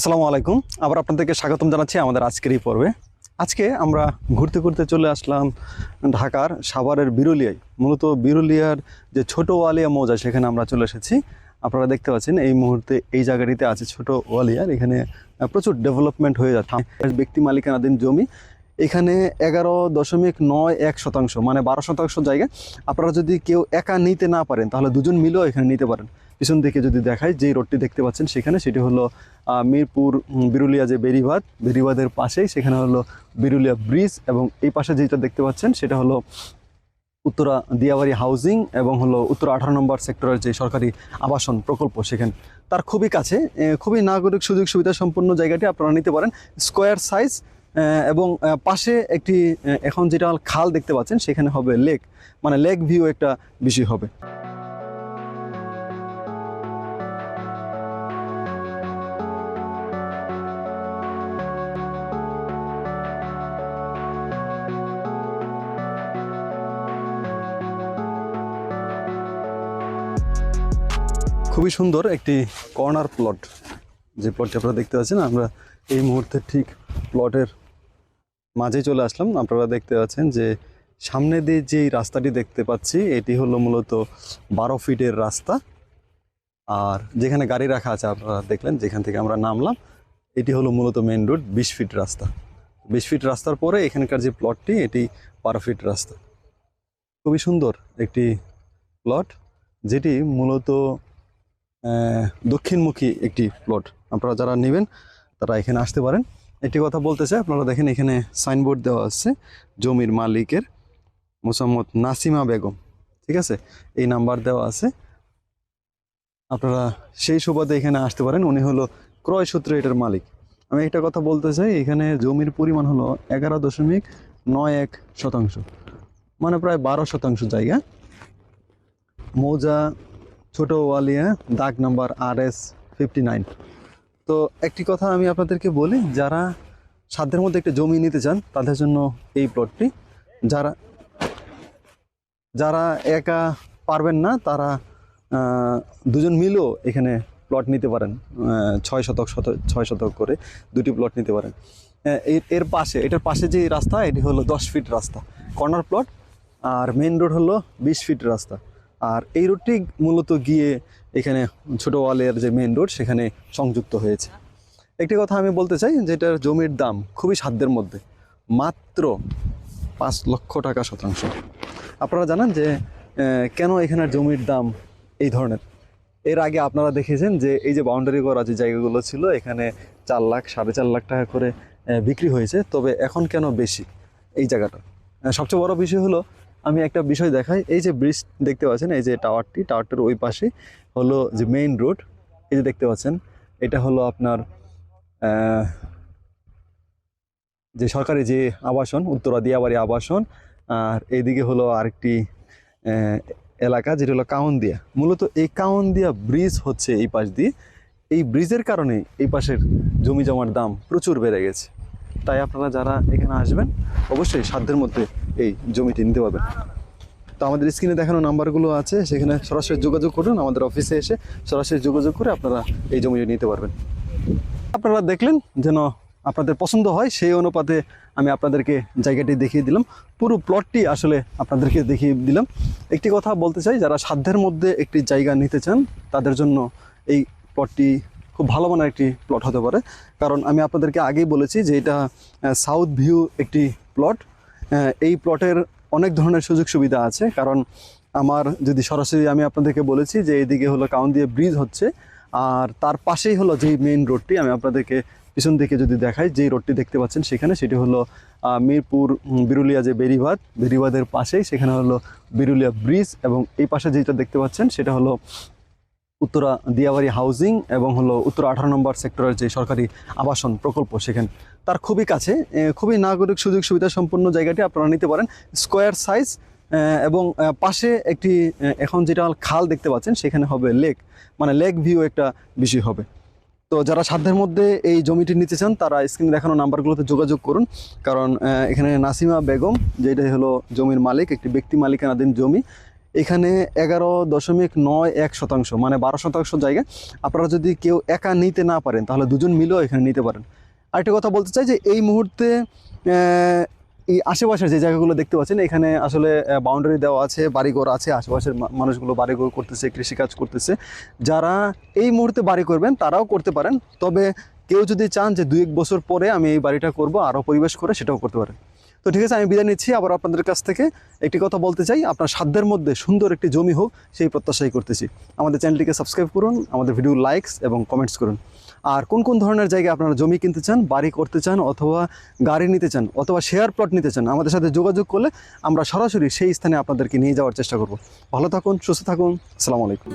আসসালামু আলাইকুম। আবার আপনাদেরকে স্বাগতম জানাচ্ছি আমাদের আজকের এই পর্বে। আজকে আমরা ঘুরতে ঘুরতে চলে আসলাম ঢাকার সাভারের বিরুলিয়ায়। মূলত বিরুলিয়ার যে ছোট ওয়ালিয়া মৌজা সেখানে আমরা চলে এসেছি। আপনারা দেখতে পাচ্ছেন, এই মুহূর্তে এই জায়গাটিতে আছে ছোট ওয়ালিয়ার। এখানে প্রচুর ডেভেলপমেন্ট হয়ে যাচ্ছে। ব্যক্তি মালিকানাধীন জমি। এখানে এগারো দশমিক নয় এক শতাংশ মানে বারো শতাংশ জায়গা। আপনারা যদি কেউ একা নিতে না পারেন, তাহলে দুজন মিলেও এখানে নিতে পারেন। পিছন দিকে যদি দেখাই যে রোডটি দেখতে পাচ্ছেন সেখানে, সেটি হলো মিরপুর বিরুলিয়া যে বেরিবাদ বেরিবাদের পাশেই সেখানে হলো বিরুলিয়া ব্রিজ এবং এই পাশে যেটা দেখতে পাচ্ছেন সেটা হলো উত্তরা দিয়াবাড়ি হাউজিং এবং হলো উত্তর আঠারো নম্বর সেক্টরের যে সরকারি আবাসন প্রকল্প সেখানে। তার খুবই কাছে খুবই নাগরিক সুযোগ সুবিধা সম্পন্ন জায়গাটি আপনারা নিতে পারেন। স্কোয়ার সাইজ এবং পাশে একটি এখন যেটা খাল দেখতে পাচ্ছেন সেখানে হবে লেক মানে লেক ভিউ একটা বিষয় হবে। খুবই সুন্দর একটি কর্নার প্লট। যে প্লটটি আপনারা দেখতে পাচ্ছেন, আমরা এই মুহূর্তে ঠিক প্লটের মাঝে চলে আসলাম। আপনারা দেখতে পাচ্ছেন যে সামনে দিয়ে যেই রাস্তাটি দেখতে পাচ্ছি, এটি হলো মূলত বারো ফিটের রাস্তা। আর যেখানে গাড়ি রাখা আছে, আপনারা দেখলেন, যেখান থেকে আমরা নামলাম, এটি হলো মূলত মেন রোড বিশ ফিট রাস্তা। বিশ ফিট রাস্তার পরে এখানকার যে প্লটটি এটি বারো ফিট রাস্তা। খুবই সুন্দর একটি প্লট যেটি মূলত দক্ষিণমুখী একটি প্লট আপনারা যারা নেবেন, তারা এখানে আসতে পারেন। একটি কথা বলতে চাই আপনারা দেখেন এখানে সাইনবোর্ড দেওয়া আছে, জমির মালিকের মোসাম্মদ নাসিমা বেগম। ঠিক আছে? এই নাম্বার দেওয়া আছে। আপনারা সেই সুবাদে এখানে আসতে পারেন, উনি হলো ক্রয় সূত্রে এটার মালিক। আমি একটা কথা বলতে চাই, এখানে জমির পরিমাণ হলো এগারো দশমিক নয় এক শতাংশ। মানে প্রায় বারো শতাংশ জায়গা। মৌজা ছোট ওয়ালিয়া দাগ number R S fifty nine. তো একটি কথা আমি আপনাদেরকে বলি, যারা সাধ্যের মধ্যে একটা জমি নিতে চান, তাদের জন্য এই প্লটটি যারা যারা একা পারবেন না, তারা দুজন মিলেও এখানে প্লট নিতে পারেন। ছয় শতক শত ছয় শতক করে দুটি প্লট নিতে পারেন। এর পাশে, এটার পাশে যে রাস্তা, এটি হলো দশ ফিট রাস্তা। কর্নার প্লট আর মেন রোড হলো বিশ ফিট রাস্তা। আর এই রোডটি মূলত গিয়ে এখানে ছোট ওয়ালের যে মেন রোড সেখানে সংযুক্ত হয়েছে। একটি কথা আমি বলতে চাই, যেটার জমির দাম খুবই সাধ্যের মধ্যে, মাত্র পাঁচ লক্ষ টাকা শতাংশ। আপনারা জানেন যে কেন এখানের জমির দাম এই ধরনের? এর আগে আপনারা দেখেছেন যে, এই যে বাউন্ডারি করা যে জায়গাগুলো ছিল, এখানে চার লাখ, সাড়ে চার লাখ টাকা করে বিক্রি হয়েছে, তবে এখন কেন বেশি এই জায়গাটা? সবচেয়ে বড় বিষয় হলো আমি একটা বিষয় দেখাই, এই যে ব্রিজ দেখতে পাচ্ছেন, এই যে টাওয়ারটি টাওয়ারটার ওই পাশে হলো যে মেইন রোড এই যে দেখতে পাচ্ছেন, এটা হলো আপনার যে সরকারি যে আবাসন, উত্তরা দিয়াবাড়ি আবাসন, আর এইদিকে হলো আরেকটি এলাকা যেটা হলো কাউন্দিয়া। মূলত এই কাউন্দিয়া ব্রিজ হচ্ছে এই পাশ দিয়ে। এই ব্রিজের কারণে এই পাশের জমি জমার দাম প্রচুর বেড়ে গেছে। তাই আপনারা যারা এখানে আসবেন, অবশ্যই সাধ্যের মধ্যে এই জমিটি নিতে পারবেন। তো আমাদের স্ক্রিনে দেখানো নাম্বারগুলো আছে, সেখানে সরাসরি যোগাযোগ করুন, আমাদের অফিসে এসে সরাসরি যোগাযোগ করে আপনারা এই জমিটি নিতে পারবেন। আপনারা দেখলেন যেন আপনাদের পছন্দ হয়, সেই অনুপাতে আমি আপনাদেরকে জায়গাটি দেখিয়ে দিলাম। পুরো প্লটটি আসলে আপনাদেরকে দেখিয়ে দিলাম। একটি কথা বলতে চাই, যারা সাধ্যের মধ্যে একটি জায়গা নিতে চান, তাদের জন্য এই প্লটটি খুব ভালো মানের একটি প্লট হতে পারে। কারণ আমি আপনাদেরকে আগেই বলেছি যে এটা সাউথ ভিউ একটি প্লট এই প্লটের অনেক ধরনের সুযোগ সুবিধা আছে। কারণ আমার যদি সরাসরি আমি আপনাদেরকে বলেছি যে এইদিকে হলো কাউন্দিয়া ব্রিজ হচ্ছে, আর তার পাশেই হলো যেই মেইন রোডটি আমি আপনাদেরকে পিছন দিকে যদি দেখাই, যেই রোডটি দেখতে পাচ্ছেন সেখানে, সেটি হলো মিরপুর বিরুলিয়া যে বেরিবাদ বেরিবাদের পাশেই সেখানে হলো বিরুলিয়া ব্রিজ এবং এই পাশে যেটা দেখতে পাচ্ছেন, সেটা হলো উত্তরা দিয়াবাড়ি হাউজিং এবং হলো উত্তর আঠারো নম্বর সেক্টরের যে সরকারি আবাসন প্রকল্প সেখানে, তার খুবই কাছে খুবই নাগরিক সুযোগ সুবিধা সম্পন্ন জায়গাটি আপনারা নিতে পারেন। স্কোয়ার সাইজ এবং পাশে একটি এখন যেটা খাল দেখতে পাচ্ছেন, সেখানে হবে লেক মানে লেক ভিউ একটা বিষয় হবে। তো যারা সাধ্যের মধ্যে এই জমিটি নিতে চান, তারা স্ক্রিনে দেখানো নাম্বারগুলোতে যোগাযোগ করুন। কারণ এখানে নাসিমা বেগম যেটা হলো জমির মালিক, একটি ব্যক্তি মালিকানাধীন জমি এখানে এগারো দশমিক নয় এক শতাংশ মানে বারো শতাংশ জায়গা আপনারা যদি কেউ একা নিতে না পারেন, তাহলে দুজন মিলেও এখানে নিতে পারেন। আরেকটা কথা বলতে চাই যে, এই মুহূর্তে এই আশেপাশের যে জায়গাগুলো দেখতে পাচ্ছেন, এখানে আসলে বাউন্ডারি দেওয়া আছে, বাড়িঘর আছে, আশেপাশের মানুষগুলো বাড়িঘর করতেছে, কৃষিকাজ করতেছে। যারা এই মুহূর্তে বাড়ি করবেন, তারাও করতে পারেন। তবে কেউ যদি চান যে দুই এক বছর পরে আমি এই বাড়িটা করব আরও পরিবেশ করে সেটাও করতে পারে তো ঠিক আছে, আমি বিদায় নিচ্ছি, আবার আপনাদের কাছ থেকে একটি কথা বলতে চাই। আপনার সাধ্যের মধ্যে সুন্দর একটি জমি হোক, সেই প্রত্যাশাই করতেছি। আমাদের চ্যানেলটিকে সাবস্ক্রাইব করুন, আমাদের ভিডিও লাইকস এবং কমেন্টস করুন। আর কোন কোন ধরনের জায়গায় আপনারা জমি কিনতে চান, বাড়ি করতে চান, অথবা গাড়ি নিতে চান, অথবা শেয়ার প্লট নিতে চান, আমাদের সাথে যোগাযোগ করলে আমরা সরাসরি সেই স্থানে আপনাদেরকে নিয়ে যাওয়ার চেষ্টা করব। ভালো থাকুন, সুস্থ থাকুন, আসসালামু আলাইকুম।